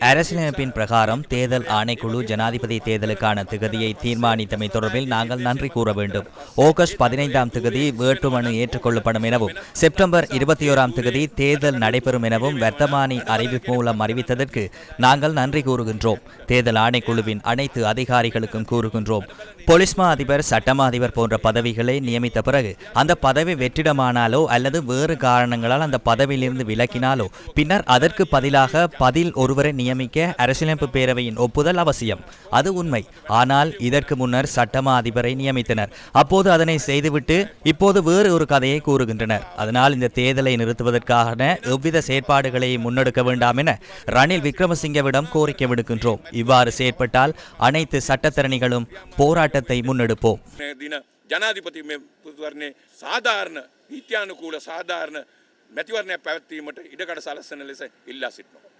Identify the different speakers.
Speaker 1: அரசியலமைப்பின் பிரகாரம் தேர்தல் ஆணைக்குழு ஜனாதிபதி தேர்தலுக்கான திகதியை தீர்மானித்தமை தொடர்பில் நாங்கள் நன்றி கூற வேண்டும். ஆகஸ்ட் பதினைந்தாம் திகதி வேட்புமனு ஏற்றுக்கொள்ளப்படும் எனவும் செப்டம்பர் இருபத்தி ஓராம் திகதி தேர்தல் நடைபெறும் எனவும் வர்த்தமானி அறிவிப்பு மூலம் அறிவித்ததற்கு நாங்கள் நன்றி கூறுகின்றோம். தேர்தல் ஆணைக்குழுவின் அனைத்து அதிகாரிகளுக்கும் கூறுகின்றோம். பொலிஸ்மா அதிபர் சட்டமா அதிபர் போன்ற பதவிகளை நியமித்த பிறகு அந்த பதவி வெற்றிடமானாலோ அல்லது வேறு காரணங்களால் அந்த பதவியிலிருந்து விலக்கினாலோ பின்னர் அதற்கு பதிலாக பதில் ஒருவரை நியமிக்க அரசியலமைப்பு பேரவையின் ஒப்புதல் அவசியம். அது உண்மை. ஆனால் இதற்கு முன்னர் சட்டமா அதிபரை நியமித்தனர். அப்போது அதனை செய்துவிட்டு இப்போது வேறு ஒரு கதையை கூறுகின்றனர். அதனால் இந்த தேர்தலை நிறுத்துவதற்கான எவ்வித செயற்பாடுகளை முன்னெடுக்க வேண்டாம் என ரணில் விக்ரமசிங்கவிடம் கோரிக்கை விடுக்கின்றோம். இவ்வாறு செயற்பட்டால் அனைத்து சட்டத்தரணிகளும் போராட்டத்தை முன்னெடுப்போம்.
Speaker 2: ஜனாதிபதி சாதாரண நீத்தியானுகூல சாதாரண මැතිවරණයක් පැවැත්වීමට ඉඩකඩ සලස්සන ලෙස ඉල්ලා සිටිනවා.